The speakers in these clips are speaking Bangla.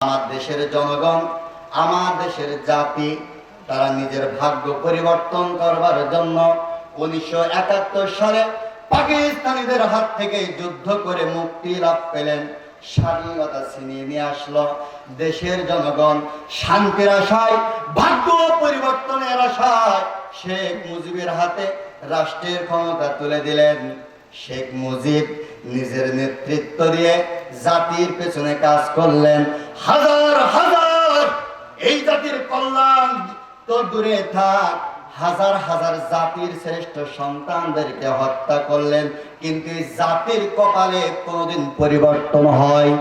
আমার দেশের জনগণ, আমার দেশের জাতি, তারা নিজের ভাগ্য পরিবর্তন করবার জন্য উনিশশো একাত্তর সালে পাকিস্তানিদের হাত থেকে যুদ্ধ করে মুক্তি লাভ পেলেন। স্বাধীনতা ছিনিয়ে নিয়ে আসলো। দেশের জনগণ শান্তির আশায়, ভাগ্য পরিবর্তনের আশায় শেখ মুজিবের হাতে রাষ্ট্রের ক্ষমতা তুলে দিলেন। শেখ মুজিব নিজের নেতৃত্ব দিয়ে জাতির পেছনে কাজ করলেন। হাজার হাজার, এই জাতির কল্যাণ তো দূরে থাক। হাজার হাজার জাতির শ্রেষ্ঠ সন্তানদেরকে হত্যা করলেন, কিন্তু জাতির কপালে কোনোদিন পরিবর্তন হয়।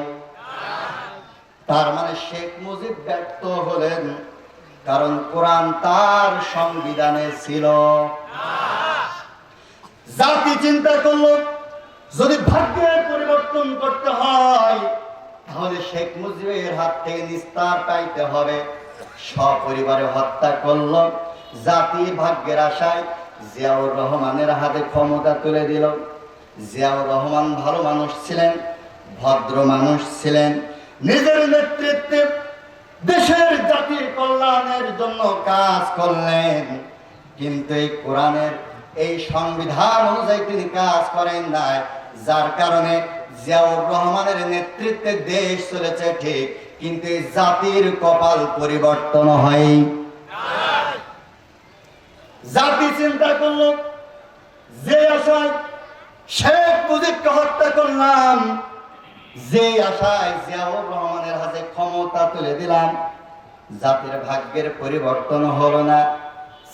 তার মানে শেখ মুজিব ব্যর্থ হলেন, কারণ কোরআন তার সংবিধানে ছিল। জাতি চিন্তা করল যদি ভাগ্যের পরিবর্তন করতে হয়, তাহলে শেখ মুজিবের হাত থেকে নিস্তার পাইতে হবে। সপরিবারে হত্যা করল জাতির ভাগ্যের আশায় জিয়াউর রহমানের হাতে ক্ষমতা তুলে দিল। জিয়াউর রহমান ভালো মানুষ ছিলেন, ভদ্র মানুষ ছিলেন। নিজের নেতৃত্বে দেশের জাতির কল্যাণের জন্য কাজ করলেন। কিন্তু এই কোরআনের এই সংবিধান অনুযায়ী তিনি কাজ করেন নাই। যার কারণে জিয়াউর রহমানের নেতৃত্বে দেশ চলেছে ঠিক, কিন্তু জাতির কপাল পরিবর্তন হয়। জাতি চিন্তা করল, যে আশায় শেখ মুজিবকে হত্যা করলাম, যে আশায় জিয়াউর রহমানের হাতে ক্ষমতা তুলে দিলাম, জাতির ভাগ্যের পরিবর্তন হলো না।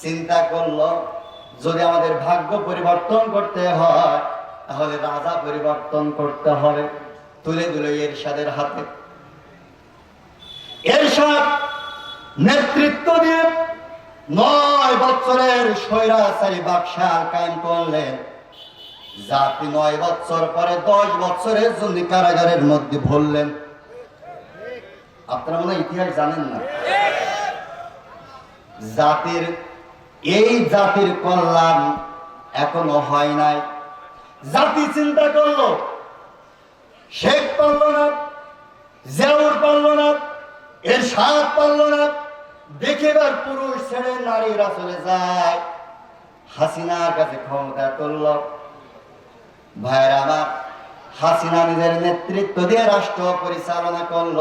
চিন্তা করল, যদি আমাদের ভাগ্য পরিবর্তন করতে হয় তাহলে রাজা পরিবর্তন করতে হবে। তুলে দিল এরশাদের হাতে। এরশাদ নেতৃত্ব দিয়ে নয় বছরের স্বৈরাচারী বাকশাল কায়েম করলেন। জাতি নয় বছর পরে দশ বছরের জন্য কারাগারের মধ্যে ভরলেন। আপনারা মনে ইতিহাস জানেন না? জাতির, এই জাতির কল্যাণ এখনও হয় নাই। জাতি চিন্তা করল। শেখ পারল না, জিয়াউর পারল না এর সাত পারল না। দেখিবার পুরুষ ছেড়ে নারীরা চলে যায়। হাসিনার কাছে ক্ষমতা তুলল। ভাইয়ের আমার, হাসিনা নিজের নেতৃত্ব দিয়ে রাষ্ট্র পরিচালনা করল।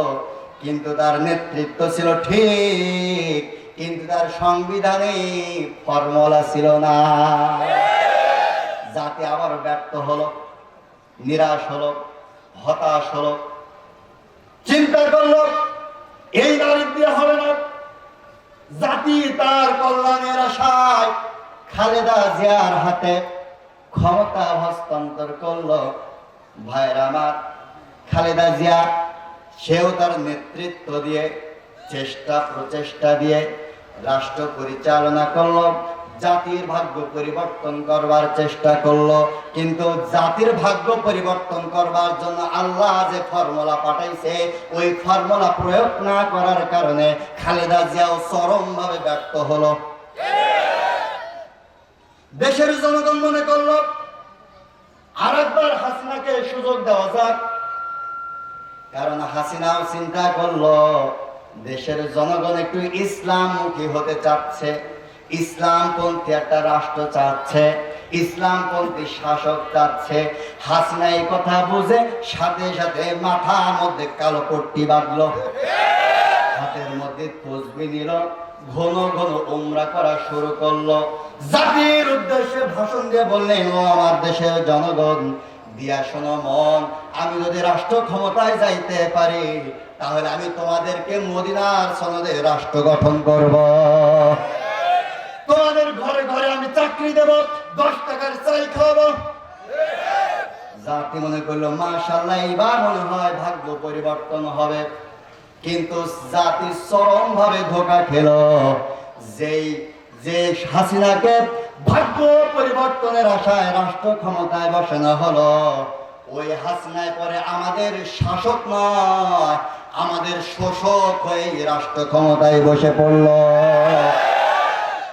কিন্তু তার নেতৃত্ব ছিল ঠিক, কিন্তু তার সংবিধানে ফর্মুলা ছিল না জাতি আবার ব্যর্থ হলো নিরাশ হলো, হতাশ হলো। চিন্তা করল, এই নারী দিয়ে হবে না। জাতি তার কল্যাণের আশায় খালেদা জিয়ার হাতে ক্ষমতা হস্তান্তর করল। ভাইয়ের আমার খালেদা জিয়া, সেও তার নেতৃত্ব দিয়ে চেষ্টা প্রচেষ্টা দিয়ে রাষ্ট্র পরিচালনা করল। জাতির ভাগ্য পরিবর্তন করবার চেষ্টা করল। কিন্তু জাতির ভাগ্য পরিবর্তন করবার জন্য আল্লাহ যে ফর্মুলা পাঠাইছে, ওই ফর্মুলা প্রয়োগ না করার কারণে খালেদা জিয়াও চরম ভাবে ব্যর্থ হলো। দেশের জনগণ মনে করল, আরেকবার হাসিনাকে সুযোগ দেওয়া যাক। কারণ হাসিনাও চিন্তা করল, দেশের জনগণ একটু ইসলাম ইসলামমুখী হতে চাচ্ছে। ইসলামপন্থী একটা রাষ্ট্র চাচ্ছে, ইসলামপন্থী শাসক চাচ্ছে। হাসিনা এই কথা বুঝে সাথে সাথে মাথার মধ্যে কালো পট্টি বাঁধলো। হাতের মধ্যে তসবি নিল, ঘন ঘন উমরা করা শুরু করল। জাতির উদ্দেশ্যে ভাষণ দিয়ে বললেন, ও আমার দেশের জনগণ, দিয়া শোনো মন, আমি যদি রাষ্ট্র ক্ষমতায় যাইতে পারি, তাহলে আমি তোমাদেরকে মদিনার সনদে রাষ্ট্র গঠন করব। তোমাদের ঘরে ঘরে আমি চাকরি দেব, দশ টাকার চাই খাওয়াবো। জাতি মনে করল মাশাল্লাহ এইবার মনে হয় ভাগ্য পরিবর্তন হবে। কিন্তু জাতি চরম ভাবে ধোকা খেল। যেই, যে হাসিনাকে ভাগ্য পরিবর্তনের আশায় রাষ্ট্র ক্ষমতায় বসানো হলো, ওই হাসিনায় পরে আমাদের শাসক নয়, আমাদের শোষক হয়ে রাষ্ট্র ক্ষমতায় বসে পড়ল।